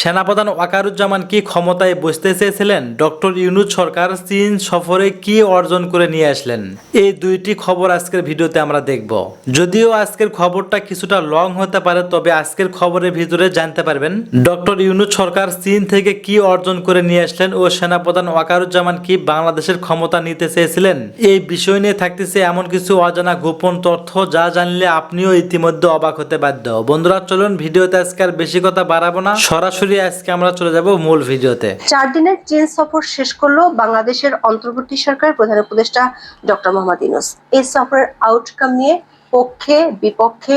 সেনাপ্রধান ওয়াকারুজ্জামান কি ক্ষমতায় বসতে চেয়েছিলেন? ডক্টর ইউনুস সরকার চীন সফরে কি অর্জন করে নিয়ে আসলেন? এই দুইটি খবর আজকের ভিডিওতে আমরা দেখব। যদিও আজকের খবরটা কিছুটা লং হতে পারে, তবে আজকের খবরের ভিতরে জানতে পারবেন, ডক্টর ইউনুস সরকার চীন থেকে কি অর্জন করে নিয়ে আসলেন ও সেনাপ্রধান ওয়াকারুজ্জামান কি বাংলাদেশের ক্ষমতা নিতে চেয়েছিলেন? এই বিষয় নিয়ে থাকতেছে এমন কিছু অজানা গোপন তথ্য যা জানলে আপনিও ইতিমধ্যে অবাক হতে বাধ্য। বন্ধুরা, চলুন ভিডিওতে আজকে আর বেশি কথা বাড়াবো না। সরাসরি আজকে আমরা চলে যাব মূল ভিডিওতে। চার দিনের চীন সফর শেষ করল বাংলাদেশের অন্তর্বর্তী সরকার প্রধান উপদেষ্টা ডক্টর মোহাম্মদ ইউনুস। এই সফরের আউটকাম নিয়ে পক্ষে, বিপক্ষে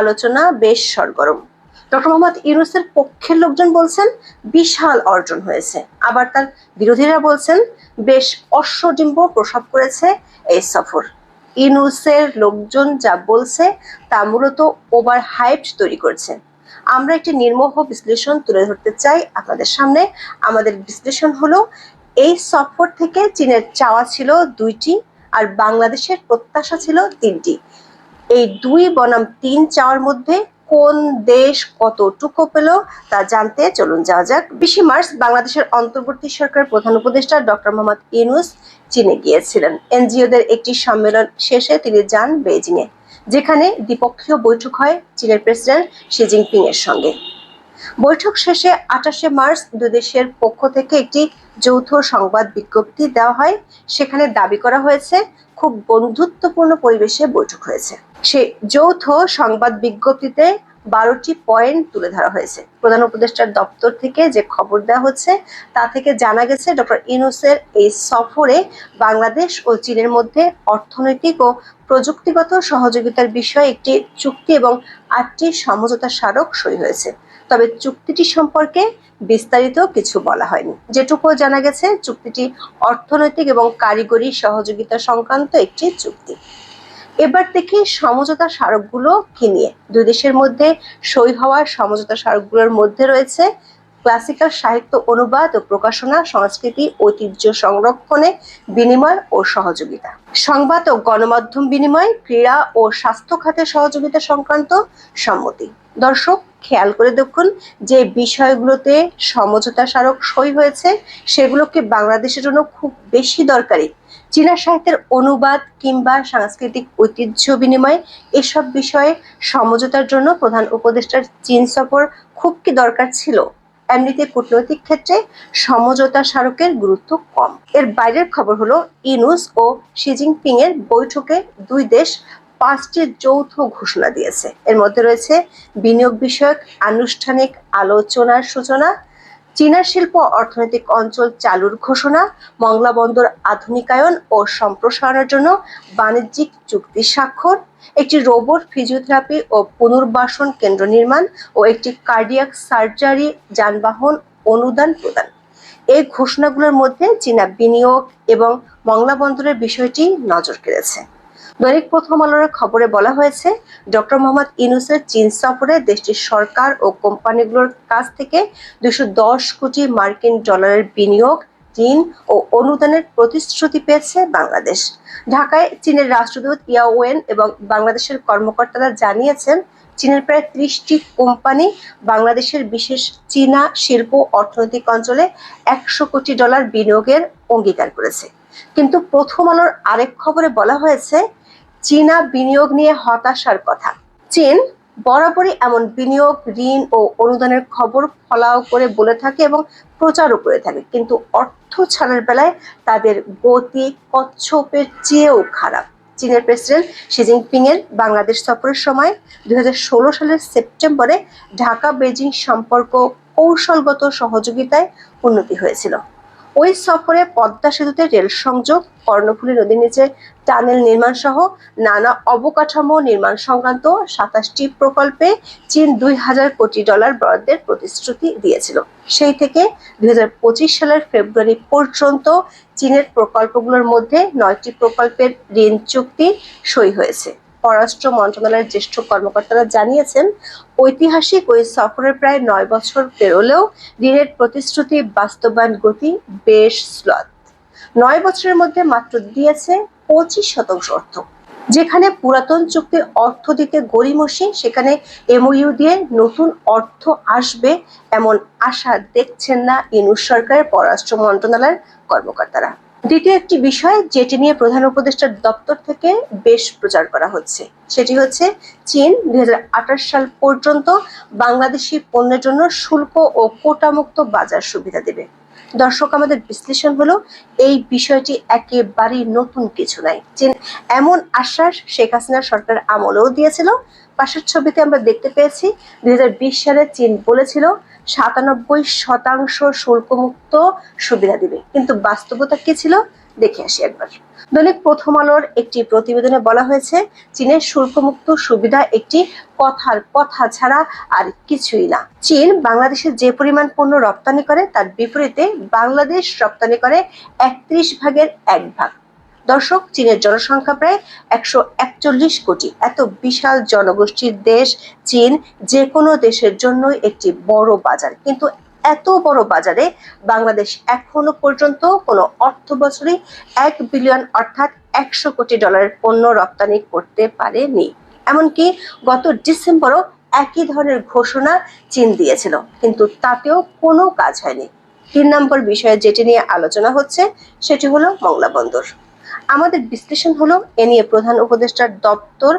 আলোচনা বেশ সরগরম। ডক্টর মোহাম্মদ ইউনুসের পক্ষের লোকজন বলছেন, বিশাল অর্জন হয়েছে। আবার তার বিরোধীরা বলছেন, বেশ অশ্বডিম্ব প্রসব করেছে এই সফর। ইউনুসের লোকজন যা বলছে, তা মূলত ওভার হাইপ তৈরি করছে। আমরা একটি নির্মোহ বিশ্লেষণ তুলে ধরতে চাই আপনাদের সামনে। আমাদের বিশ্লেষণ হলো, এই সফর থেকে চীনের চাওয়া ছিল দুইটি আর বাংলাদেশের প্রত্যাশা ছিল তিনটি। এই দুই বনাম তিন চাওয়ার মধ্যে কোন দেশ কতটুকু পেল তা জানতে চলুন যাওয়া যাক। বিশে মার্চ বাংলাদেশের অন্তর্বর্তী সরকার প্রধান উপদেষ্টা ডক্টর মোহাম্মদ ইউনুস চীনে গিয়েছিলেন। এনজিওদের একটি সম্মেলন শেষে তিনি যান বেজিংয়ে যেখানে দ্বিপক্ষীয় বৈঠক হয় চীনের প্রেসিডেন্ট শি জিনপিং এর সঙ্গে। বৈঠক শেষে আঠাশে মার্চ দুই দেশের পক্ষ থেকে একটি যৌথ সংবাদ বিজ্ঞপ্তি দেওয়া হয়। সেখানে দাবি করা হয়েছে, খুব বন্ধুত্বপূর্ণ পরিবেশে বৈঠক হয়েছে। সে যৌথ সংবাদ বিজ্ঞপ্তিতে বারোটি পয়েন্ট তুলে ধরা হয়েছে। প্রধান উপদেষ্টার দপ্তর থেকে যে খবর দেওয়া হচ্ছে, তা থেকে জানা গেছে ডক্টর ইনুসের এই সফরে বাংলাদেশ ও চীনের মধ্যে অর্থনৈতিক ও প্রযুক্তিগত সহযোগিতার বিষয়ে একটি চুক্তি এবং আটটি সমঝোতা স্মারক সই হয়েছে। তবে চুক্তিটি সম্পর্কে বিস্তারিত কিছু বলা হয়নি। যেটুকু জানা গেছে, চুক্তিটি অর্থনৈতিক এবং কারিগরি সহযোগিতা সংক্রান্ত একটি চুক্তি। এবার দেখি সমঝোতা স্মারকগুলো কি নিয়ে দুই দেশের মধ্যে সই হওয়া সমঝোতা স্মারকগুলোর মধ্যে রয়েছে ক্লাসিক্যাল সাহিত্য অনুবাদ ও প্রকাশনা, সংস্কৃতি, ঐতিহ্য সংরক্ষণে বিনিময় ও সহযোগিতা। সংবাদ ও গণমাধ্যম বিনিময়, ক্রীড়া ও স্বাস্থ্য খাতে সহযোগিতা সংক্রান্ত সম্মতি। দর্শক খেয়াল করে দেখুন যে বিষয়গুলোতে সমঝোতা স্মারক সই হয়েছে, সেগুলোকে বাংলাদেশের জন্য খুব বেশি দরকারি। চীনা সাহিত্যের অনুবাদ কিংবা সাংস্কৃতিক ঐতিহ্য বিনিময় এসব বিষয়ে সমঝোতার জন্য প্রধান উপদেষ্টার চীন সফর খুব কি দরকার ছিল? এমনিতে কূটনৈতিক ক্ষেত্রে সমঝোতা স্মারকের গুরুত্ব কম। এর বাইরের খবর হলো, ইনুস ও শি এর বৈঠকে দুই দেশ পাঁচটি যৌথ ঘোষণা দিয়েছে। এর মধ্যে রয়েছে বিনিয়োগ বিষয়ক, আনুষ্ঠানিক আলোচনার সূচনা, চীনা শিল্প অর্থনৈতিক অঞ্চল চালুর ঘোষণা, মংলা বন্দর আধুনিকায়ন ও সম্প্রসারণের জন্য বাণিজ্যিক চুক্তি স্বাক্ষর, একটি রোবট ফিজিওথেরাপি ও পুনর্বাসন কেন্দ্র নির্মাণ ও একটি কার্ডিয়াক সার্জারি যানবাহন অনুদান প্রদান। এই ঘোষণাগুলোর মধ্যে চীনা বিনিয়োগ এবং মংলা বন্দরের বিষয়টি নজর কেড়েছে। দৈনিক প্রথম আলোর খবরে বলা হয়েছে, ডক্টর মোহাম্মদ ইনুসের চীন সফরে দেশটির সরকার ও কোম্পানিগুলোর কাছ থেকে দুশো দশ কোটি মার্কিন ডলারের বিনিয়োগ, ঋণ ও অনুদানের প্রতিশ্রুতি পেয়েছে বাংলাদেশ। ঢাকায় চীনের রাষ্ট্রদূত ইয়াওয়েন এবং বাংলাদেশের কর্মকর্তারা জানিয়েছেন, চীনের প্রায় ত্রিশটি কোম্পানি বাংলাদেশের বিশেষ চীনা শিল্প অর্থনৈতিক অঞ্চলে একশো কোটি ডলার বিনিয়োগের অঙ্গীকার করেছে। কিন্তু প্রথম আলোর আরেক খবরে বলা হয়েছে চীনা বিনিয়োগ নিয়ে হতাশার কথা। চীন বরাবরই এমন বিনিয়োগ, ঋণ ও অনুদানের খবর ফলাও করে বলে থাকে এবং প্রচারও করে থাকে। কিন্তু অর্থ ছাড়ার বেলায় তাদের গতি কচ্ছপের চেয়েও খারাপ। চীনের প্রেসিডেন্ট শি জিনপিং এর বাংলাদেশ সফরের সময় দুই হাজার ষোলো সালের সেপ্টেম্বরে ঢাকা বেজিং সম্পর্ক কৌশলগত সহযোগিতায় উন্নতি হয়েছিল। ওই সফরে পদ্মা সেতুতে রেল সংযোগ, কর্ণফুলী নদীর নিচে টানেল নির্মাণ সহ নানা অবকাঠামো নির্মাণ সংক্রান্ত সাতাশটি প্রকল্পে চীন দুই হাজার কোটি ডলার বরাদ্দের প্রতিশ্রুতি দিয়েছিল। সেই থেকে দুই হাজার পঁচিশ সালের ফেব্রুয়ারি পর্যন্ত চীনের প্রকল্পগুলোর মধ্যে নয়টি প্রকল্পের ঋণ চুক্তি সই হয়েছে। পররাষ্ট্র মন্ত্রণালয়ের জ্যেষ্ঠ কর্মকর্তারা জানিয়েছেন, ঐতিহাসিক ওই সফরের প্রায় নয় বছর পেরোলেও ঋণের প্রতিশ্রুতি, বাস্তবায়ন গতি বেশ স্লথ। নয় বছরের মধ্যে মাত্র দিয়েছে পঁচিশ শতাংশ অর্থ। যেখানে পুরাতন চুক্তির অর্থ দিতে গড়িমসি, সেখানে এমওইউ দিয়ে নতুন অর্থ আসবে এমন আশা দেখছেন না ইনুস সরকারের পররাষ্ট্র মন্ত্রণালয়ের কর্মকর্তারা। দ্বিতীয় একটি বিষয় যেটি নিয়ে প্রধান উপদেষ্টার দপ্তর থেকে বেশ প্রচার করা হচ্ছে, সেটি হচ্ছে চীন দুই হাজার আঠাশ সাল পর্যন্ত বাংলাদেশি পণ্যের জন্য শুল্ক ও কোটামুক্ত বাজার সুবিধা দেবে। দর্শক, আমাদের বিশ্লেষণ হলো এই বিষয়টি একেবারেই নতুন কিছু নাই চীন এমন আশ্বাস শেখ হাসিনা সরকার আমলেও দিয়েছিল। পাশের ছবিতে আমরা দেখতে পেয়েছি দুই হাজার বিশ সালে চীন বলেছিল সাতানব্বই শতাংশ শুল্কমুক্ত সুবিধা দিবে। কিন্তু বাস্তবতা কি ছিল? দেখে আসি একবার। দৈনিক প্রথম আলোর একটি প্রতিবেদনে বলা হয়েছে, চীনের শুল্কমুক্ত সুবিধা একটি কথার কথা ছাড়া আর কিছুই না। চীন বাংলাদেশে যে পরিমাণ পণ্য রপ্তানি করে, তার বিপরীতে বাংলাদেশ রপ্তানি করে একত্রিশ ভাগের এক ভাগ। দর্শক, চীনের জনসংখ্যা প্রায় একশো একচল্লিশ কোটি। এত বিশাল জনগোষ্ঠীর দেশ চীন যে কোনো দেশের জন্যই একটি বড় বাজার। কিন্তু এত বড় বাজারে বাংলাদেশ এখনও পর্যন্ত কোনো অর্থ বছরে এক বিলিয়ন অর্থাৎ একশো কোটি ডলারের পণ্য রপ্তানি করতে পারেনি। এমনকি গত ডিসেম্বরও একই ধরনের ঘোষণা চীন দিয়েছিল, কিন্তু তাতেও কোনো কাজ হয়নি। তিন নম্বর বিষয়ে যেটি নিয়ে আলোচনা হচ্ছে, সেটি হলো মংলা বন্দর। আমাদের বিশ্লেষণ হলো এ নিয়ে প্রধান উপদেষ্টার দপ্তর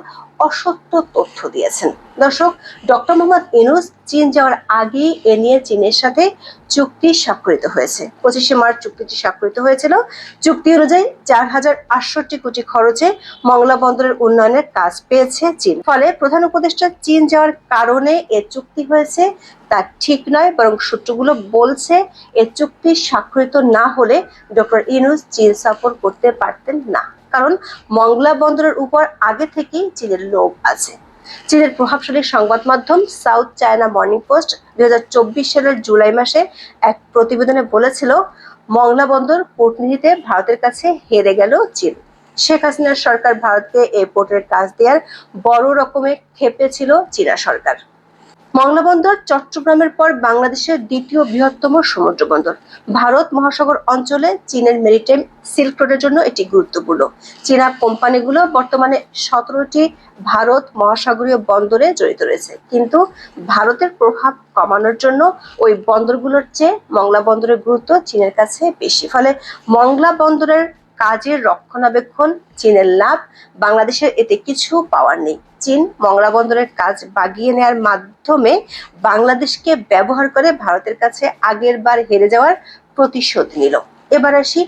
অসত্য তথ্য দিয়েছেন। দর্শক, ডক্টর মোহাম্মদ ইনুস চীন যাওয়ার আগেই এ নিয়ে চীনের সাথে চুক্তি স্বাক্ষরিত হয়েছে। পঁচিশে মার্চ চুক্তিটি স্বাক্ষরিত হয়েছিল। চুক্তি অনুযায়ী চার হাজার আটষট্টি কোটি খরচে মংলা বন্দরের উন্নয়নের কাজ পেয়েছে চীন। ফলে প্রধান উপদেষ্টা চীন যাওয়ার কারণে এ চুক্তি হয়েছে। তা ঠিক নয়, বরং সূত্রগুলো বলছে এ চুক্তি স্বাক্ষরিত না হলে ডক্টর ইনুস চীন সফর করতে পারতেন না। কারণ মংলা বন্দরের উপর আগে থেকেই চীনের লোভ আছে। চীনের প্রভাবশালী সংবাদ মাধ্যম সাউথ চায়না মর্নিং পোস্ট দুই হাজার চব্বিশ সালের জুলাই মাসে এক প্রতিবেদনে বলেছিল, মংলা বন্দর কূটনীতিতে ভারতের কাছে হেরে গেল চীন। শেখ হাসিনার সরকার ভারতকে এই পোর্টের কাজ দেওয়ার বড় রকমের ক্ষেপে ছিল চীনা সরকার। মংলা বন্দর চট্টগ্রামের পর বাংলাদেশের দ্বিতীয় বৃহত্তম সমুদ্র বন্দর ভারত মহাসাগর অঞ্চলে চীনের মেরিটাইম সিল্ক রোডের জন্য এটি গুরুত্বপূর্ণ। চীনা কোম্পানিগুলো বর্তমানে সতেরোটি ভারত মহাসাগরীয় বন্দরে জড়িত রয়েছে। কিন্তু ভারতের প্রভাব কমানোর জন্য ওই বন্দরগুলোর চেয়ে মংলা বন্দরের গুরুত্ব চীনের কাছে বেশি। ফলে মংলা বন্দরের কাজের রক্ষণাবেক্ষণ, চীনের লাভ, বাংলাদেশের এতে কিছু পাওয়ার নেই। চীন মংলা বন্দরের কাজ বাগিয়ে নেওয়ার মাধ্যমে বাংলাদেশকে ব্যবহার করে ভারতের কাছে আগের বার হেরে যাওয়ার প্রতিশোধ নিল। এবার আসি,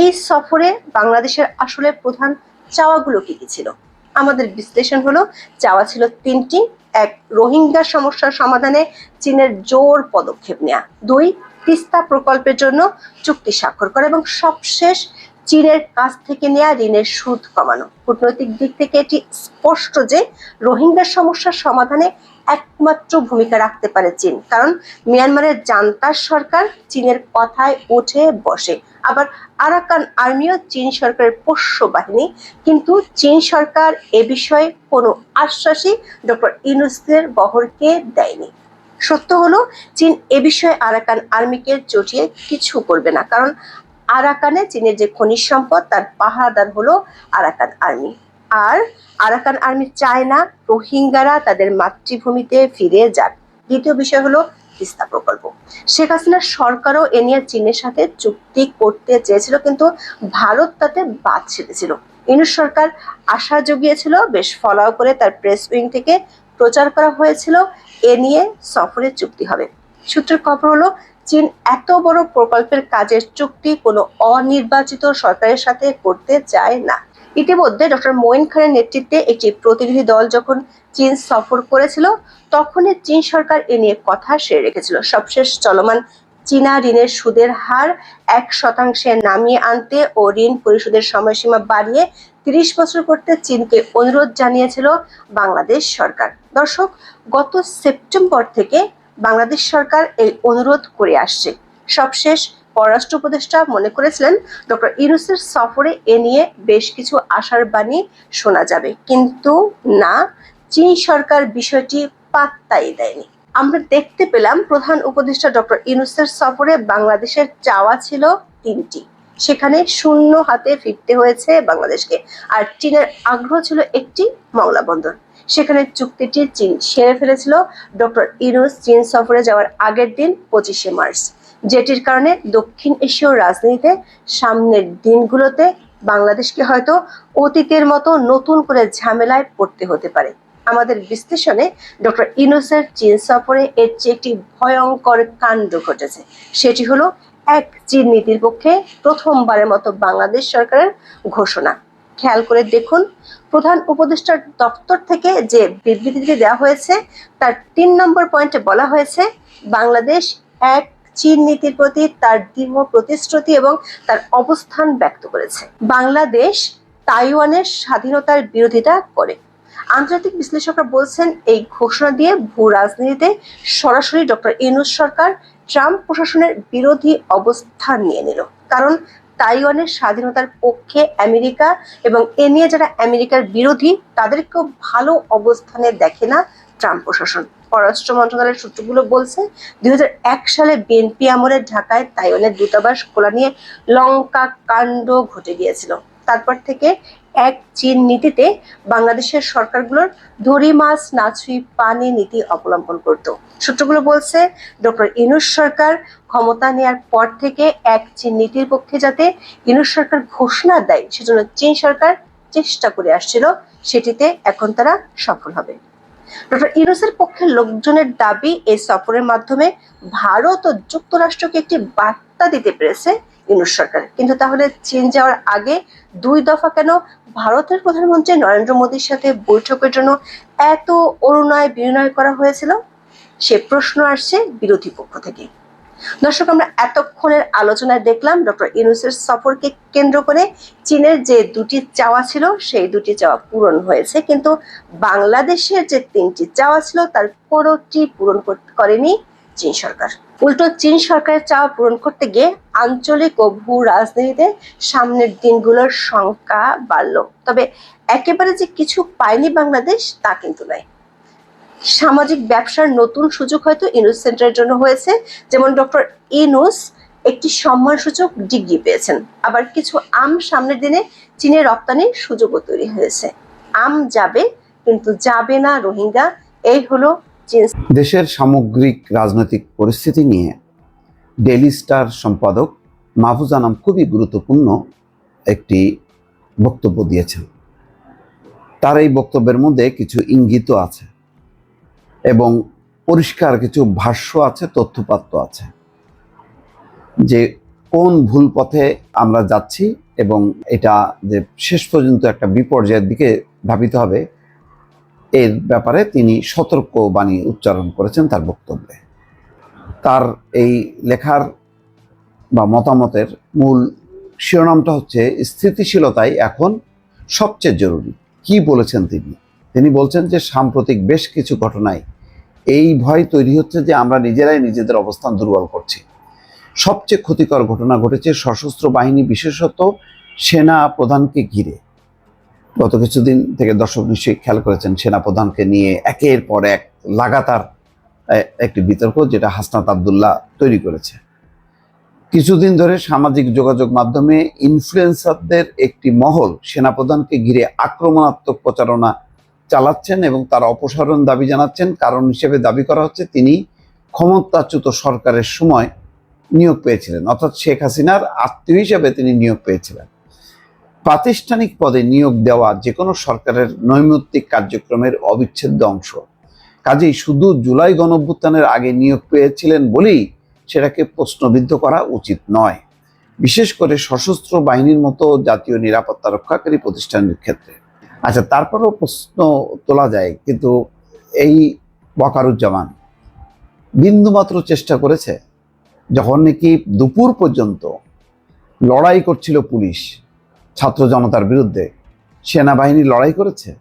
এই সফরে বাংলাদেশের আসলে প্রধান চাওয়াগুলো কি কি ছিল? আমাদের বিশ্লেষণ হলো, চাওয়া ছিল তিনটি। এক, রোহিঙ্গা সমস্যার সমাধানে চীনের জোর পদক্ষেপ নেওয়া দুই, তিস্তা প্রকল্পের জন্য চুক্তি স্বাক্ষর করা এবং সবশেষ চীনের কাছ থেকে নেওয়া ঋণের সুদ কমানো। কূটনৈতিক দিক থেকে এটি স্পষ্ট যে রোহিঙ্গা সমস্যার সমাধানে একমাত্র ভূমিকা রাখতে পারে চীন। কারণ মিয়ানমারের জান্তার সরকার চীনের কথায় উঠে বসে। আবার আরাকান আর্মিও চীন সরকারের পোষ্য বাহিনী। কিন্তু চীন সরকার এ বিষয়ে কোনো আশ্বাসই ডক্টর ইউনুসের বহরকে দেয়নি। সত্য হলো, চীন এ বিষয়ে আরাকান আর্মিকে চটিয়ে কিছু করবে না। কারণ আরাকানে, চীনের যে খনিজ সম্পদ, তার পাহারাদার হলো আরাকান আর্মি। আর আরাকান আর্মি চায় না রোহিঙ্গারা তাদের মাতৃভূমিতে ফিরে যাক। দ্বিতীয় বিষয় হলো তিস্তা প্রকল্প। শেখ হাসিনার সরকারও এ নিয়ে চীনের সাথে চুক্তি করতে চেয়েছিল, কিন্তু ভারত তাতে বাদ ছেড়েছিল। ইনুস সরকার আশা জগিয়েছিল, বেশ ফলাও করে তার প্রেস উইং থেকে প্রচার করা হয়েছিল, এ নিয়ে সফরের চুক্তি হবে। সূত্রের খবর হলো চীন এত বড় প্রকল্পের কাজের চুক্তি কোনো অনির্বাচিত সরকারের সাথে করতে চায় না। ইতিমধ্যে ডক্টর মোয়েন খানের নেতৃত্বে একটি প্রতিনিধি দল যখন চীন সফর করেছিল, তখনই চীন সরকার এ নিয়ে কথা সেরে রেখেছিল। সবশেষ চলমান চীনা ঋণের সুদের হার এক শতাংশে নামিয়ে আনতে ও ঋণ পরিশোধের সময়সীমা বাড়িয়ে তিরিশ বছর করতে চীনকে অনুরোধ জানিয়েছিল বাংলাদেশ সরকার। দর্শক, গত সেপ্টেম্বর থেকে বাংলাদেশ সরকার এই অনুরোধ করে আসছে। সবশেষ পররাষ্ট্র উপদেষ্টা মনে করেছিলেন, ডক্টর ইউনুসের সফরে এ নিয়ে বেশ কিছু আশার বাণী শোনা যাবে। কিন্তু না, চীন সরকার বিষয়টি পাত্তাই দেয়নি। আমরা দেখতে পেলাম প্রধান উপদেষ্টা ডক্টর ইউনুসের সফরে বাংলাদেশের চাওয়া ছিল তিনটি। সেখানে শূন্য হাতে ফিরতে হয়েছে বাংলাদেশকে। আর চীনের আগ্রহ ছিল একটি, মংলা বন্দর। সেখানে চুক্তিটি চীন সেরে ফেলেছিল। ডক্টর ইরোস চীন সফরে যাওয়ার আগের দিন, পঁচিশে মার্চ। যেটির কারণে দক্ষিণ এশীয় রাজনীতিতে সামনের দিনগুলোতে বাংলাদেশকে হয়তো অতীতের মতো নতুন করে ঝামেলায় পড়তে হতে পারে। আমাদের বিশ্লেষণে ডক্টর ইনোসের চীন সফরে এর চেয়ে একটি ভয়ঙ্কর কাণ্ড ঘটেছে। সেটি হলো এক চীন নীতির পক্ষে প্রথমবারের মতো বাংলাদেশ সরকারের ঘোষণা। খেয়াল করে দেখুন। প্রধান উপদেষ্টার দপ্তর থেকে যে বিবৃতিটি দেওয়া হয়েছে, তার তিন নম্বর পয়েন্টে বলা হয়েছে, বাংলাদেশ এক চীন নীতির প্রতি তার দৃঢ় প্রতিশ্রুতি এবং তার অবস্থান ব্যক্ত করেছে। বাংলাদেশ তাইওয়ানের স্বাধীনতার বিরোধিতা করে। আন্তর্জাতিক বিশ্লেষকরা বলছেন, এই ঘোষণা দিয়ে ভূ রাজনীতিতে সরাসরি ডক্টর ইনুস সরকার ট্রাম্প প্রশাসনের বিরোধী অবস্থান নিয়ে নিল। কারণ তাইওয়ানের স্বাধীনতার পক্ষে আমেরিকা এবং এ নিয়ে যারা আমেরিকার বিরোধী, তাদেরকেও ভালো অবস্থানে দেখে না ট্রাম্প প্রশাসন। পররাষ্ট্র মন্ত্রণালয়ের সূত্রগুলো বলছে, দুই হাজার এক সালে বিএনপি আমলে ঢাকায় তাইওয়ানের দূতাবাস খোলা নিয়ে লঙ্কা কাণ্ড ঘটে গিয়েছিল। তারপর থেকে এক চীন নীতিতে বাংলাদেশের সরকারগুলোর ধরি মাছ না ছুঁই পানি নীতি অবলম্বন করত। সূত্রগুলো বলছে, ডক্টর ইনুস সরকার ক্ষমতা নেয়ার পর থেকে এক চীন নীতির পক্ষে যাতে ইনুস সরকার ঘোষণা দেয়, সেজন্য চীন সরকার চেষ্টা করে আসছিল, সেটিতে এখন তারা সফল হবে। ডক্টর ইউনুসের পক্ষে লোকজনের দাবি, এই সফরের মাধ্যমে ভারত ও যুক্তরাষ্ট্রকে একটি বার্তা দিতে পেরেছে ইউনুস সরকার। কিন্তু তাহলে চীন যাওয়ার আগে দুই দফা কেন ভারতের প্রধানমন্ত্রী নরেন্দ্র মোদীর সাথে বৈঠকের জন্য এত অরুণয় বিনয় করা হয়েছিল? সে প্রশ্ন আসছে বিরোধী পক্ষ থেকে। দর্শক, আমরা এতক্ষণের আলোচনায় দেখলাম ডক্টর ইউনুসের সফরকে কেন্দ্র করে চীনের যে দুটি চাওয়া ছিল, সেই দুটি চাওয়া পূরণ হয়েছে। কিন্তু বাংলাদেশের যে তিনটি চাওয়া ছিল, তার কোনোটি পূরণ করেনি চীন সরকার। উল্টো চীন সরকারের চাওয়া পূরণ করতে গিয়ে আঞ্চলিক ও ভূ রাজনীতিতে সামনের দিনগুলোর সংখ্যা বাড়ল। তবে একেবারে যে কিছু পায়নি বাংলাদেশ, তা কিন্তু নয়। সামাজিক ব্যবসার নতুন সুযোগ হয়তো ইনুস সেন্টারের জন্য হয়েছে। যেমন ডক্টর ইনুস একটি সম্মানসূচক ডিগ্রি পেয়েছেন। আবার কিছু আম সামনের দিনে চীনে রপ্তানির সুযোগও তৈরি হয়েছে। আম যাবে, কিন্তু যাবে না রোহিঙ্গা। এই হলো দেশের সামগ্রিক রাজনৈতিক পরিস্থিতি নিয়ে ডেলি স্টার সম্পাদক মাহফুজ আনাম খুবই গুরুত্বপূর্ণ একটি বক্তব্য দিয়েছেন। তার এই বক্তব্যের মধ্যে কিছু ইঙ্গিত আছে এবং পরিষ্কার কিছু ভাষ্য আছে, তথ্যপাত্র আছে যে কোন ভুল পথে আমরা যাচ্ছি এবং এটা যে শেষ পর্যন্ত একটা বিপর্যয়ের দিকে ধাবিত হবে এর ব্যাপারে তিনি সতর্ক বাণী উচ্চারণ করেছেন তার বক্তব্যে। তার এই লেখার বা মতামতের মূল শিরোনামটা হচ্ছে, স্থিতিশীলতাই এখন সবচেয়ে জরুরি। কি বলেছেন তিনি? তিনি বলছেন যে, সাম্প্রতিক বেশ কিছু ঘটনায় এই ভয় তৈরি হচ্ছে যে, আমরা নিজেরাই নিজেদের অবস্থান দুর্বল করছি। সবচেয়ে ক্ষতিকর ঘটনা ঘটেছে সশস্ত্র বাহিনী, বিশেষত সেনা প্রধানকে ঘিরে। গত কিছুদিন থেকে দর্শক নিশ্চয়ই খেয়াল করেছেন, সেনাপ্রধানকে নিয়ে একের পর এক লাগাতার একটি বিতর্ক যেটা হাসনাত আবদুল্লাহ তৈরি করেছে। কিছুদিন ধরে সামাজিক যোগাযোগ মাধ্যমে ইনফ্লুয়েন্সারদের একটি মহল সেনাপ্রধানকে ঘিরে আক্রমণাত্মক প্রচারণা চালাচ্ছেন এবং তার অপসারণ দাবি জানাচ্ছেন। কারণ হিসেবে দাবি করা হচ্ছে, তিনি ক্ষমতাচ্যুত সরকারের সময় নিয়োগ পেয়েছিলেন। অর্থাৎ শেখ হাসিনার আত্মীয় হিসেবে তিনি নিয়োগ পেয়েছিলেন। প্রাতিষ্ঠানিক পদে নিয়োগ দেওয়া যে কোনো সরকারের নৈমিত্তিক কার্যক্রমের অবিচ্ছেদ্য অংশ। কাজেই শুধু জুলাই গণঅভ্যুত্থানের আগে নিয়োগ পেয়েছিলেন বলেই সেটাকে প্রশ্নবিদ্ধ করা উচিত নয়। বিশেষ করে সশস্ত্র বাহিনীর মতো জাতীয় নিরাপত্তা রক্ষাকারী প্রতিষ্ঠানের ক্ষেত্রে। আচ্ছা তারপরেও প্রশ্ন তোলা যায়, কিন্তু এই বকারুজ্জামান বিন্দুমাত্র চেষ্টা করেছে, যখন নাকি দুপুর পর্যন্ত লড়াই করছিল পুলিশ ছাত্র জনতার বিরুদ্ধে সেনাবাহিনী লড়াই করেছে।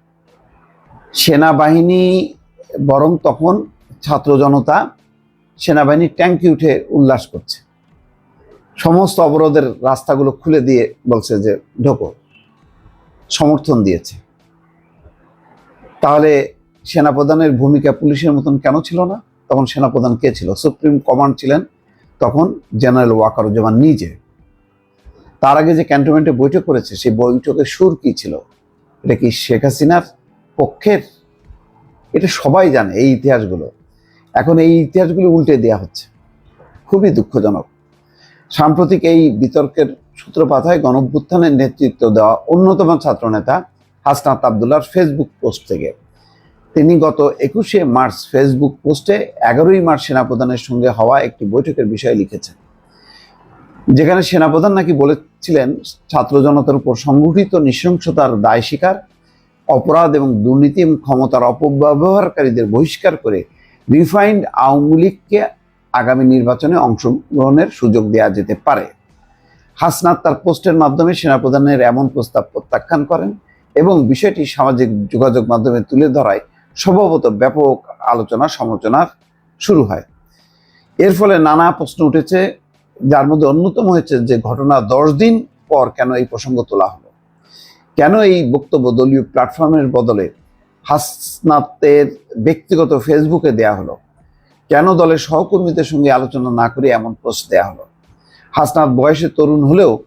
সেনাবাহিনী বরং তখন ছাত্র জনতা সেনাবাহিনীর ট্যাঙ্কি উঠে উল্লাস করছে। সমস্ত অবরোধের রাস্তাগুলো খুলে দিয়ে বলছে যে, ঢোকো। সমর্থন দিয়েছে। তাহলে সেনাপ্রধানের ভূমিকা পুলিশের মতন কেন ছিল না? তখন সেনাপ্রধান কে ছিল? সুপ্রিম কমান্ড ছিলেন তখন জেনারেল ওয়াকারুজ্জামান নিজে। তার আগে যে ক্যান্টনমেন্টে বৈঠক করেছে, সেই বৈঠকের সুর কি ছিল? এটা কি শেখ হাসিনার পক্ষের? এটা সবাই জানে এই ইতিহাসগুলো। এখন এই ইতিহাসগুলো উল্টে দেওয়া হচ্ছে। খুবই দুঃখজনক। সাম্প্রতিক এই বিতর্কের সূত্রপাত হয় গণভ্যুত্থানের নেতৃত্ব দেওয়া অন্যতম ছাত্রনেতা হাসনাত আবদুল্লার ফেসবুক পোস্ট থেকে। তিনি গত একুশে মার্চ ফেসবুক পোস্টে এগারোই মার্চ সেনাপ্রধানের সঙ্গে হওয়া একটি বৈঠকের বিষয়ে লিখেছেন। যেখানে সেনাপ্রধান নাকি বলেছিলেন, ছাত্র জনতার উপর সংগঠিত নৃশংসতার দায় স্বীকার, অপরাধ এবং দুর্নীতি এবং ক্ষমতার অপব্যবহারকারীদের বহিষ্কার করে রিফাইন্ড আওয়ামী লীগকে আগামী নির্বাচনে অংশগ্রহণের সুযোগ দেওয়া যেতে পারে। হাসনাত তার পোস্টের মাধ্যমে সেনাপ্রধানের এমন প্রস্তাব প্রত্যাখ্যান করেন এবং বিষয়টি সামাজিক যোগাযোগ মাধ্যমে তুলে ধরায় স্বভাবত ব্যাপক আলোচনা সমালোচনার শুরু হয়। এর ফলে নানা প্রশ্ন উঠেছে যার মধ্যে অন্যতম হয়েছে যে ঘটনা দশ দিন পর কেন এই প্রসঙ্গ তোলা হলো? কেন এই বক্তব্য দলীয় প্ল্যাটফর্মের বদলে হাসনাতের ব্যক্তিগত ফেসবুকে দেয়া হলো? কেন দলের সহকর্মীদের সঙ্গে আলোচনা না করে এমন পোস্ট দেয়া হলো? হাসনাত বয়সে তরুণ হলেও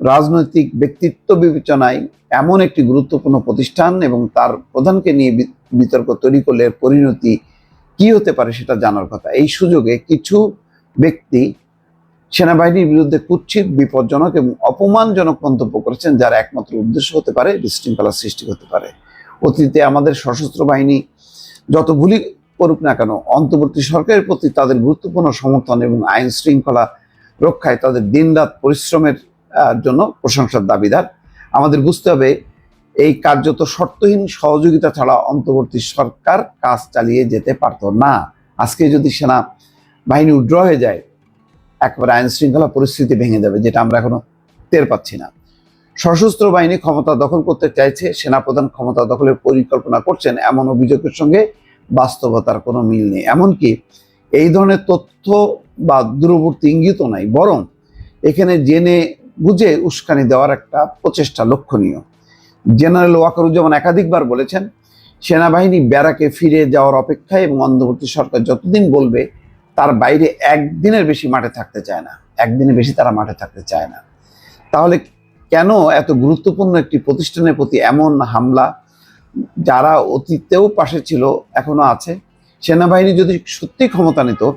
রাজনৈতিক ব্যক্তিত্ব বিবেচনায় এমন একটি গুরুত্বপূর্ণ প্রতিষ্ঠান এবং তার প্রধানকে নিয়ে বিতর্ক তৈরি করলে পরিণতি কি হতে পারে সেটা জানার কথা। এই সুযোগে কিছু ব্যক্তি সেনাবাহিনীর বিরুদ্ধে কুচ্ছিত বিপজ্জনক এবং অপমানজনক মন্তব্য করেছেন, যার একমাত্র উদ্দেশ্য হতে পারে বিশৃঙ্খলা সৃষ্টি হতে পারে। অতীতে আমাদের সশস্ত্র বাহিনী যত ভুলই করুক না কেন, অন্তর্বর্তী সরকারের প্রতি তাদের গুরুত্বপূর্ণ সমর্থন এবং আইন শৃঙ্খলা রক্ষায় তাদের দিনরাত পরিশ্রমের জন্য প্রশংসার দাবিদার। আমাদের বুঝতে হবে এই কার্যত শর্তহীন সহযোগিতা ছাড়া অন্তর্বর্তী সরকার কাজ চালিয়ে যেতে পারত না। আজকে যদি সেনা বাহিনী উড্র হয়ে যায় একবারে আইন শৃঙ্খলা পরিস্থিতি ভেঙে যাবে যেটা আমরা এখনও টের পাচ্ছি না। সশস্ত্র বাহিনী ক্ষমতা দখল করতে চাইছে, সেনাপ্রধান ক্ষমতা দখলের পরিকল্পনা করছেন, এমন অভিযোগের সঙ্গে বাস্তবতার কোনো মিল নেই। এমনকি এই ধরনের তথ্য বা দূরবর্তী ইঙ্গিতও নাই, বরং এখানে জেনে বুঝে উস্কানি দেওয়ার একটা প্রচেষ্টা লক্ষণীয়। জেনারেল ওয়াকারুজ্জামান একাধিকবার বলেছেন, সেনাবাহিনী ব্যারাকে ফিরে যাওয়ার অপেক্ষায় এবং অন্তর্বর্তী সরকার যতদিন বলবে তার বাইরে একদিনের বেশি মাঠে থাকতে চায় না। একদিনের বেশি তারা মাঠে থাকতে চায় না। তাহলে কেন এত গুরুত্বপূর্ণ একটি প্রতিষ্ঠানের প্রতি এমন হামলা? যারা অতীতেও পাশে ছিল, এখনও আছে। সেনাবাহিনী যদি সত্যি ক্ষমতা নিত,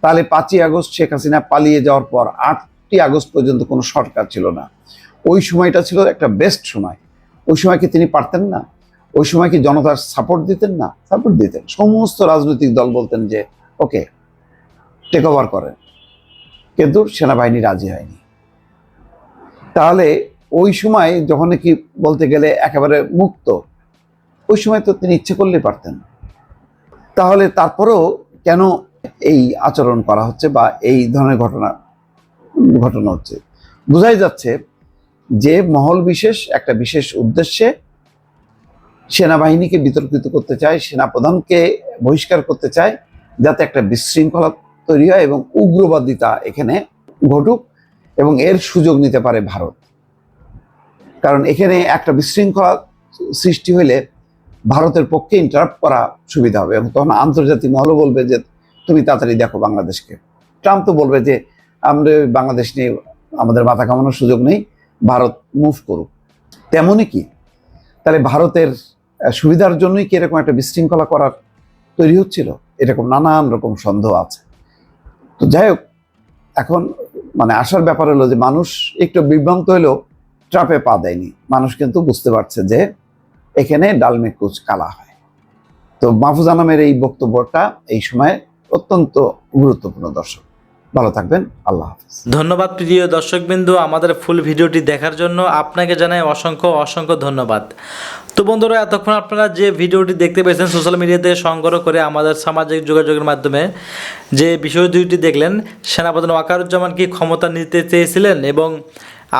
তাহলে পাঁচই আগস্ট শেখ হাসিনা পালিয়ে যাওয়ার পর আটটি আগস্ট পর্যন্ত কোনো সরকার ছিল না। ওই সময়টা ছিল একটা বেস্ট সময়। ওই সময় কি তিনি পারতেন না? ওই সময় কি জনতার সাপোর্ট দিতেন না? সাপোর্ট দিতেন। সমস্ত রাজনৈতিক দল বলতেন যে ওকে টেক ওভার করেন কিন্তু সেনাবাহিনী রাজি হয়নি। তাহলে ওই সময় যখন কি বলতে গেলে একেবারে মুক্ত, ওই সময় তো তিনি ইচ্ছে করলে পারতেন। তাহলে তারপরেও কেন এই আচরণ করা হচ্ছে বা এই ধরনের ঘটনা ঘটনা হচ্ছে? বোঝাই যাচ্ছে যে মহল বিশেষ একটা বিশেষ উদ্দেশ্যে সেনাবাহিনীকে বিতর্কিত করতে চায়, সেনাপ্রধানকে বহিষ্কার করতে চায়, যাতে একটা বিশৃঙ্খলা তৈরি হয় এবং উগ্রবাদিতা এখানে ঘটুক এবং এর সুযোগ নিতে পারে ভারত। কারণ এখানে একটা বিশৃঙ্খলা সৃষ্টি হলে ভারতের পক্ষে ইন্টারাপ্ট করা সুবিধা হবে এবং তখন আন্তর্জাতিক মহলও বলবে যে, তুমি তাড়াতাড়ি দেখো বাংলাদেশকে। ট্রাম্প তো বলবে যে, আমরা বাংলাদেশ নিয়ে আমাদের মাথা কামানোর সুযোগ নেই, ভারত মুভ করুক। তেমনই কি? তাহলে ভারতের সুবিধার জন্যই কি এরকম একটা বিশৃঙ্খলা করার তৈরি হচ্ছিল? এরকম নানান রকম সন্দেহ আছে। তো যাই হোক, এখন মানে আসার ব্যাপার হলো যে মানুষ একটু বিভ্রান্ত হলেও ট্রাপে পা দেয়নি। মানুষ কিন্তু বুঝতে পারছে যে এখানে ডালমে কুচ কালা হয়। তো মাহফুজ নামের এই বক্তব্যটা এই সময় অত্যন্ত গুরুত্বপূর্ণ দর্শক। ভালো থাকবেন, আল্লাহ হাফিজ। ধন্যবাদ প্রিয় দর্শকবিন্দু আমাদের ফুল ভিডিওটি দেখার জন্য। আপনাকে জানাই অসংখ্য অসংখ্য ধন্যবাদ। তো বন্ধুরা, এতক্ষণ আপনারা যে ভিডিওটি দেখতে পেয়েছেন সোশ্যাল মিডিয়াতে সংগ্রহ করে আমাদের সামাজিক যোগাযোগের মাধ্যমে, যে বিষয় দুইটি দেখলেন সেনাপ্রধান ওয়াকারুজ্জামান কি ক্ষমতা নিতে চেয়েছিলেন এবং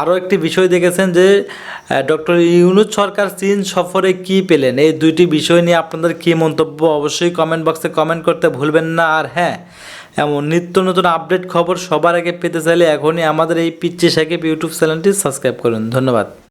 আরও একটি বিষয় দেখেছেন যে ডক্টর ইউনুস সরকার চীন সফরে কি পেলেন? এই দুইটি বিষয় নিয়ে আপনাদের কী মন্তব্য? অবশ্যই কমেন্ট বক্সে কমেন্ট করতে ভুলবেন না। আর হ্যাঁ এমন নিত্য নতুন আপডেট খবর সবার আগে পেতে চাইলে এখনই আমাদের এই পিচ্ছি সাকিব ইউটিউব চ্যানেলটি সাবস্ক্রাইব করুন। ধন্যবাদ।